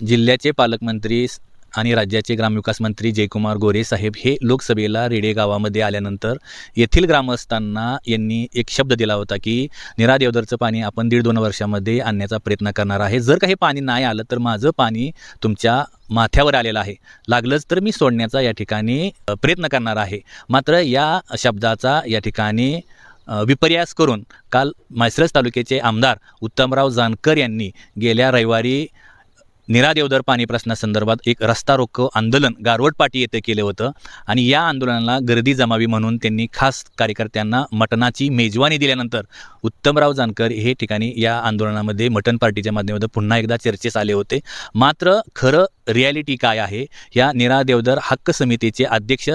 जिल्ह्याचे पालकमंत्री आणि राज्याचे ग्रामविकास मंत्री जयकुमार गोरे साहेब हे लोकसभेला रेडे गावामध्ये आल्यानंतर येथील ग्रामस्थांना यांनी एक शब्द दिला होता की निरा देवदरचं पाणी आपण दीड दोन वर्षामध्ये आणण्याचा प्रयत्न करणार आहे. जर काही पाणी नाही आलं तर माझं पाणी तुमच्या माथ्यावर आलेलं आहे. लागलंच तर मी सोडण्याचा या ठिकाणी प्रयत्न करणार आहे. मात्र या शब्दाचा या ठिकाणी विपर्यास करून काल म्हैसरस तालुक्याचे आमदार उत्तमराव जानकर यांनी गेल्या रविवारी निरा देवधर पाणी प्रश्नासंदर्भात एक रस्ता रोको आंदोलन गारवट पाटी येथे केलं होतं. आणि या आंदोलनाला गर्दी जमावी म्हणून त्यांनी खास कार्यकर्त्यांना मटणाची मेजवानी दिल्यानंतर उत्तमराव जानकर हे ठिकाणी या आंदोलनामध्ये मटण पार्टीच्या माध्यमातून पुन्हा एकदा चर्चेस आले होते. मात्र खरं रियालिटी काय आहे? या निरा देवधर हक्क समितीचे अध्यक्ष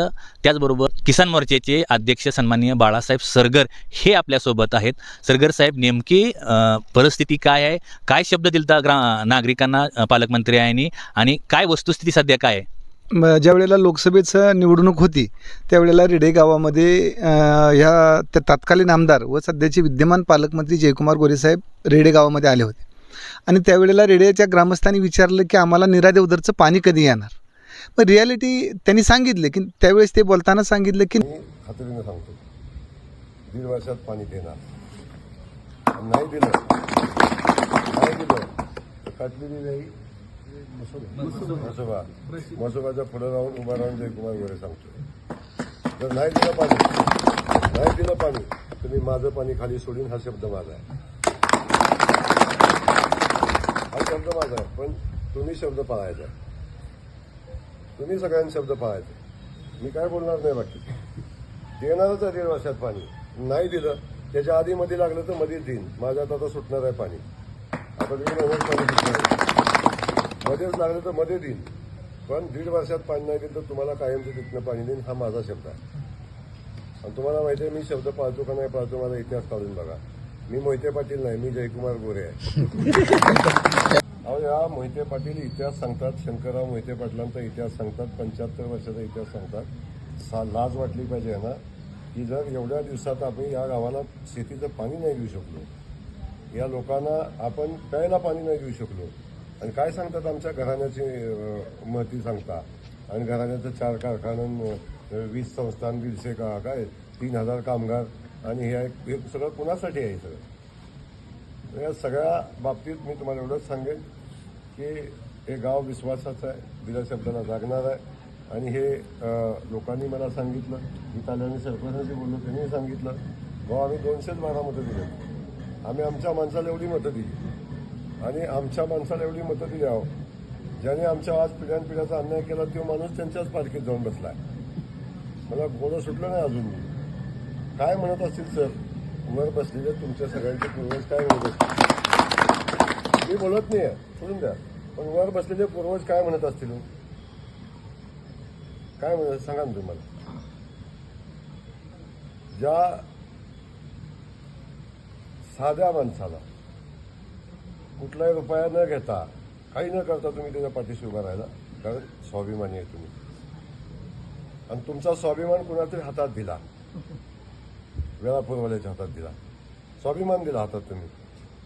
त्याचबरोबर किसान मोर्चेचे अध्यक्ष सन्माननीय बाळासाहेब सरगर हे आपल्यासोबत आहेत. सरगर साहेब नेमकी परिस्थिती काय आहे? काय शब्द दिलता ग्रा नागरिकांना अ, पालकमंत्री यांनी. आणि काय वस्तुस्थिती सध्या काय आहे? ज्या वेळेला लोकसभेचं निवडणूक होती त्यावेळेला रेडे गावामध्ये ह्या त्या तत्कालीन आमदार व सध्याचे विद्यमान पालकमंत्री जयकुमार गोरेसाहेब रेडे गावामध्ये आले होते. आणि त्यावेळेला रेडेच्या ग्रामस्थांनी विचारलं की आम्हाला निरादेवदरचं पाणी कधी येणार? पण रियालिटी त्यांनी सांगितले की त्यावेळेस ते बोलताना सांगितलं की खात्रीने सांगतो. दीड वर्षात पाणी देणार. नाही दिलं. नाही दिलं. तर काटलेली नाही मसोबा. मसोबाच्या पुढे राहून उभा राहून जयकुमार गोरे सांगतो. जर नाही दिलं पाणी. नाही दिलं पाणी. मी माझं पाणी खाली सोडीन हा शब्द माझा आहे. हा शब्द माझा आहे. पण तुम्ही शब्द पाळायचा तुम्ही सगळ्यांनी शब्द पाळायचे. मी काय बोलणार नाही बाकी. देणारच आहे दीड वर्षात पाणी. नाही दिलं. त्याच्या आधी मध्ये लागलं तर मध्येच देईन. माझ्यात आता सुटणार आहे पाणी. आता नव्वद पाणी सुटणार आहे. मध्येच लागलं तर मध्ये देईन. पण दीड वर्षात पाणी नाही दिलं तर तुम्हाला कायमचं तिथनं पाणी देईन हा माझा शब्द आहे. आणि तुम्हाला माहिती आहे मी शब्द पाळतो का नाही पाळतो माझा इतिहास काढून बघा. मी मोहिते पाटील नाही मी जयकुमार गोरे आहे. अहो या मोहिते पाटील इतिहास सांगतात शंकरराव मोहिते पाटलांचा इतिहास सांगतात पंच्याहत्तर वर्षाचा इतिहास सांगतात. सा लाज वाटली पाहिजे ना की जर एवढ्या दिवसात आपण या गावाला शेतीचं पाणी नाही देऊ शकलो या लोकांना आपण प्यायला पाणी नाही देऊ शकलो आणि काय सांगतात आमच्या घराण्याची अं, महती सांगता? आणि घराण्याचं चार कारखानं वीज वीस संस्थान दीडशे का काय? तीन हजार कामगार आणि हे हे सगळं कुणासाठी आहे सगळं? या सगळ्या बाबतीत मी तुम्हाला एवढंच सांगेन की हे गाव विश्वासाचं आहे दिल्या शब्दाला जागणार आहे. आणि हे लोकांनी मला सांगितलं मी काल्याने सरपंचाशी बोललो त्यांनी सांगितलं. भाऊ आम्ही दोनशेच बारा मतं दिले. आम्ही आमच्या माणसाला एवढी मतं दिली. आणि आमच्या माणसाला एवढी मतं दिली आहो ज्याने आमच्या आज पिढ्यानपिढ्याचा अन्याय केला तो माणूस त्यांच्याच पालखीत जाऊन बसलाय. मला गोडं सुटलं नाही अजून. काय म्हणत असतील सर? वर बसलेले तुमच्या सगळ्यांचे पूर्वज काय म्हणत असतील? मी बोलत नाही आहे सोडून द्या. पण वर बसलेले पूर्वज काय म्हणत असतील हो? काय म्हणत सांगा ना तुम्हाला. ज्या साध्या माणसाला कुठलाही रुपया न घेता काही न करता तुम्ही त्याच्या पाठीशी उभा राहिला कारण स्वाभिमानी आहे तुम्ही. आणि तुमचा स्वाभिमान कुणातरी हातात दिला. वेळापूर्वाल्याच्या हातात दिला. स्वाभिमान दिला हातात तुम्ही.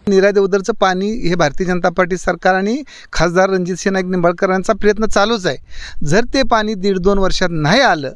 निरादेवदरचं पाणी हे भारतीय जनता पार्टी सरकार आणि खासदार रणजित नाईक निंबाळकरांचा प्रयत्न चालूच आहे. जर ते पाणी दीड दोन वर्षात नाही आलं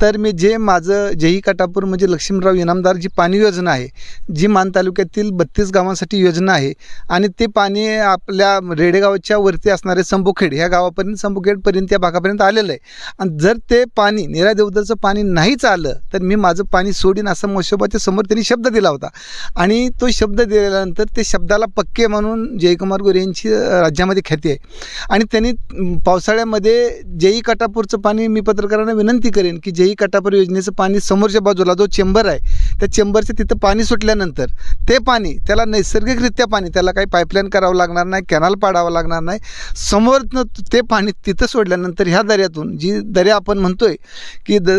तर मी जे माझं जेही काटापूर म्हणजे लक्ष्मीराव इनामदार जी पाणी योजना आहे जी मान तालुक्यातील बत्तीस गावांसाठी योजना आहे आणि ते पाणी आपल्या रेडेगावच्या वरती असणारे संबुखेड ह्या गावापर्यंत संबुखेडपर्यंत या भागापर्यंत आलेलं आहे. आणि जर ते पाणी निरा देवदरचं पाणी नाहीच आलं तर मी माझं पाणी सोडीन असं मोशोबाच्या समोर त्यांनी शब्द दिला होता. आणि तो शब्द दिल्यानंतर ते शब्दाला पक्के म्हणून जयकुमार गोरे यांची राज्यामध्ये ख्याती आहे. आणि त्यांनी पावसाळ्यामध्ये जेई काटापूरचं पाणी मी पत्रकारांना विनंती करेन की जेई काटापूर योजनेचं पाणी समोरच्या बाजूला जो चेंबर आहे त्या चेंबरच्या तिथं पाणी सुटल्यानंतर ते पाणी त्याला नैसर्गिकरित्या पाणी त्याला काही पाईपलाईन करावं लागणार नाही कॅनल पाडावं लागणार नाही समोरनं ते पाणी तिथं सोडल्यानंतर ह्या दर्यातून जी दर्या आपण म्हणतोय की द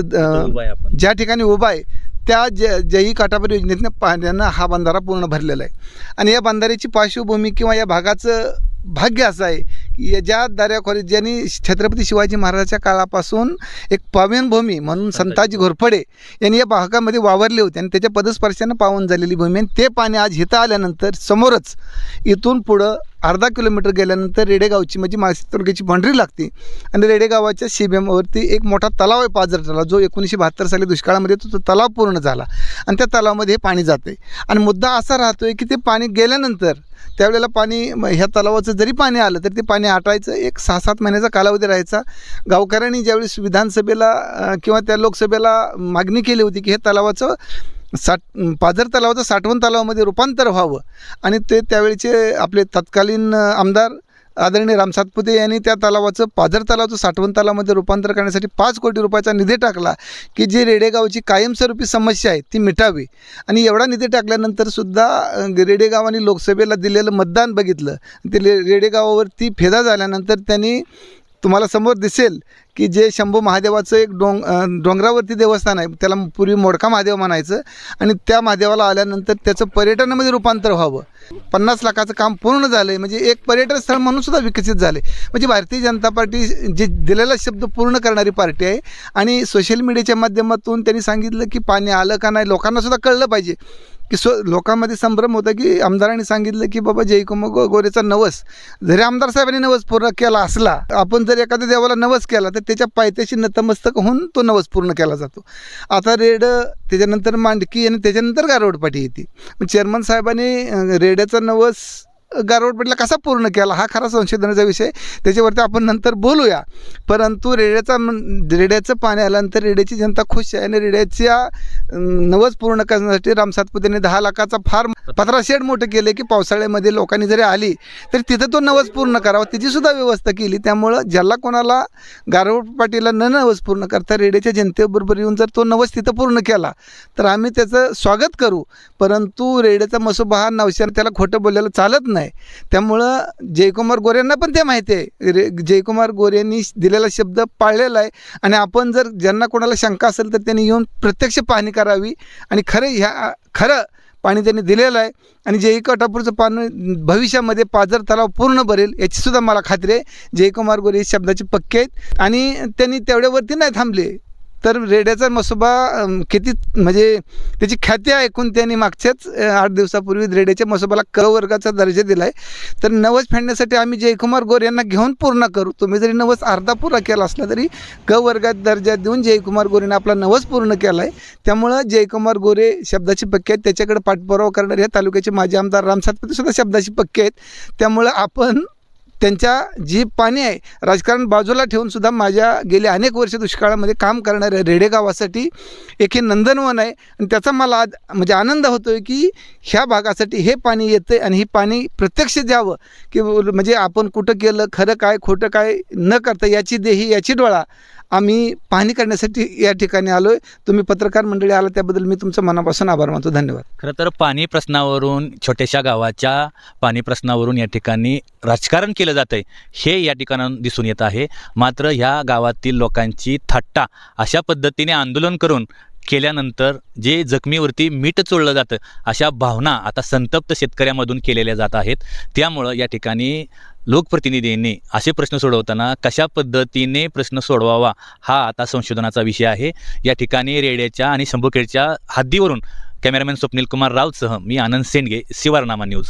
ज्या ठिकाणी उभा आहे त्या ज जई काठापूर योजनेतनं पाण्यानं हा बंधारा पूर्ण भरलेला आहे. आणि या बंधाऱ्याची पार्श्वभूमी किंवा या भागाचं भाग्य असं आहे ज्या दर्याखोरीत ज्यांनी छत्रपती शिवाजी महाराजाच्या काळापासून एक पावनभूमी म्हणून संताजी घोरपडे यांनी या भागामध्ये वावरले होते आणि त्याच्या पदस्पर्शानं पावन झालेली भूमी आणि ते पाणी आज इथं आल्यानंतर समोरच इथून पुढं अर्धा किलोमीटर गेल्यानंतर रेडेगावची म्हणजे माळशी तालुक्याची बाउंड्री लागते. आणि रेडेगावाच्या शिबियावरती एक मोठा तलाव आहे पाझर तलाव जो एकोणीसशे बहात्तर साली दुष्काळामध्ये तो तो तलाव पूर्ण झाला. आणि त्या तलावामध्ये हे पाणी जाते. आणि मुद्दा असा राहतो आहे की ते पाणी गेल्यानंतर त्यावेळेला पाणी ह्या तलावाचं जरी पाणी आलं तर ते पाणी आटायचं एक सहा सात महिन्याचा कालावधी राहायचा. गावकऱ्यांनी ज्यावेळेस विधानसभेला किंवा त्या लोकसभेला मागणी केली होती की हे तलावाचं साठ पाझर तलावाचं साठवण तलावामध्ये रूपांतर व्हावं. आणि ते त्यावेळेचे आपले तत्कालीन आमदार आदरणीय राम सातपुते यांनी त्या तलावाचं पाझर तलावाचं साठवण तलावामध्ये रूपांतर करण्यासाठी पाच कोटी रुपयाचा निधी टाकला की जी रेडेगावची कायमस्वरूपी समस्या आहे ती मिटावी. आणि एवढा निधी टाकल्यानंतर सुद्धा रेडेगावाने लोकसभेला दिलेलं मतदान बघितलं. ते ले- रेडेगावावरती फेदा झाल्यानंतर त्यांनी तुम्हाला समोर दिसेल की जे शंभू महादेवाचं एक डोंग डोंगरावरती देवस्थान आहे त्याला पूर्वी मोडका महादेव म्हणायचं. आणि त्या महादेवाला आल्यानंतर त्याचं पर्यटनामध्ये रूपांतर व्हावं. पन्नास लाखाचं काम पूर्ण झालं आहे म्हणजे एक पर्यटन स्थळ म्हणून सुद्धा विकसित झाले म्हणजे भारतीय जनता पार्टी जे दिलेला शब्द पूर्ण करणारी पार्टी आहे. आणि सोशल मीडियाच्या माध्यमातून त्यांनी सांगितलं की पाणी आलं का नाही लोकांना सुद्धा कळलं पाहिजे. की स्व लोकांमध्ये संभ्रम होता की आमदारांनी सांगितलं की बाबा जयकुमार गो गोरेचा नवस. जरी आमदार साहेबांनी नवस पूर्ण केला असला आपण जर एखाद्या देवाला नवस केला तर त्याच्या पायथ्याशी नतमस्तक होऊन तो नवस पूर्ण केला जातो. आता रेड त्याच्यानंतर मांडकी आणि त्याच्यानंतर गारवडपाठी येते. चेअरमन साहेबांनी रेड रेड्याचा नवस गारवडपाटीला कसा पूर्ण केला? हा खरा संशोधनाचा विषय. त्याच्यावरती आपण नंतर बोलूया. परंतु रेड्याचा रेड्याचं पाणी आल्यानंतर रेड्याची जनता खुश आहे आणि रेड्याच्या नवस पूर्ण करण्यासाठी रामसातपुतेने दहा लाखाचा फार पत्रा शेड मोठं केलं की पावसाळ्यामध्ये लोकांनी जरी आली तर तिथं तो नवस पूर्ण करावा. त्याची सुद्धा व्यवस्था केली. त्यामुळं ज्याला कोणाला गारवड पाटीला न नवस पूर्ण करता रेड्याच्या जनतेबरोबर येऊन जर तो नवस तिथं पूर्ण केला तर आम्ही त्याचं स्वागत करू. परंतु रेड्याचा मसोबा हा नवशाने त्याला खोटं बोलायला चालत नाही. त्यामुळं जयकुमार गोऱ्यांना पण ते माहिती आहे. रे जयकुमार गोऱ्यांनी दिलेला शब्द पाळलेला आहे. आणि आपण जर ज्यांना कोणाला शंका असेल तर त्यांनी येऊन प्रत्यक्ष पाहणी करावी. आणि खरं ह्या खरं पाणी त्यांनी दिलेलं आहे. आणि जे कटापूरचं पाणी भविष्यामध्ये पाझर तलाव पूर्ण भरेल याचीसुद्धा मला खात्री आहे. जयकुमार गोरे हे शब्दाचे पक्के आहेत. आणि त्यांनी तेवढ्यावरती नाही थांबले. तर रेड्याचा मसोबा किती म्हणजे त्याची ख्याती ऐकून त्यांनी मागच्याच आठ दिवसापूर्वी रेड्याच्या मसोबाला क वर्गाचा दर्जा दिला आहे तर नवस फेडण्यासाठी आम्ही जयकुमार गोरे यांना घेऊन पूर्ण करू. तुम्ही जरी नवस अर्धा पुरा केला असला तरी क वर्गात दर्जा देऊन जयकुमार गोरेने आपला नवस पूर्ण केला आहे त्यामुळं जयकुमार गोरे शब्दाची पक्के आहेत. त्याच्याकडे पाठपुरावा करणारे या तालुक्याचे माजी आमदार राम सातपुते सुद्धा शब्दाची पक्के आहेत. त्यामुळं आपण त्यांच्या जी पाणी आहे राजकारण बाजूला ठेवूनसुद्धा माझ्या गेले अनेक वर्ष दुष्काळामध्ये काम करणाऱ्या रेडे गावासाठी एक हे नंदनवन आहे. आणि त्याचा मला आज म्हणजे आनंद होतो आहे की ह्या भागासाठी हे पाणी येतं आहे आणि हे पाणी प्रत्यक्ष द्यावं. की म्हणजे आपण कुठं केलं खरं काय खोटं काय न करता याची देही याची डोळा आम्ही पाहणी करण्यासाठी या ठिकाणी आलो आहे तुम्ही पत्रकार मंडळी आला त्याबद्दल मी तुमचं मनापासून आभार मानतो. धन्यवाद. खरं तर पाणी प्रश्नावरून छोट्याशा गावाच्या पाणी प्रश्नावरून या ठिकाणी राजकारण केलं जातं आहे हे या ठिकाणाहून दिसून येत आहे. मात्र ह्या गावातील लोकांची थट्टा अशा पद्धतीने आंदोलन करून केल्यानंतर जे जखमीवरती मीठ चोळलं जातं अशा भावना आता संतप्त शेतकऱ्यामधून केलेल्या जात आहेत. त्यामुळं या ठिकाणी लोकप्रतिनिधींनी असे प्रश्न सोडवताना कशा पद्धतीने प्रश्न सोडवावा हा आता संशोधनाचा विषय आहे. या ठिकाणी रेड्याच्या आणि शंभूखेडच्या हद्दीवरून कॅमेरामॅन स्वप्नील कुमार रावसह मी आनंद सेंडगे शिवारनामा न्यूज.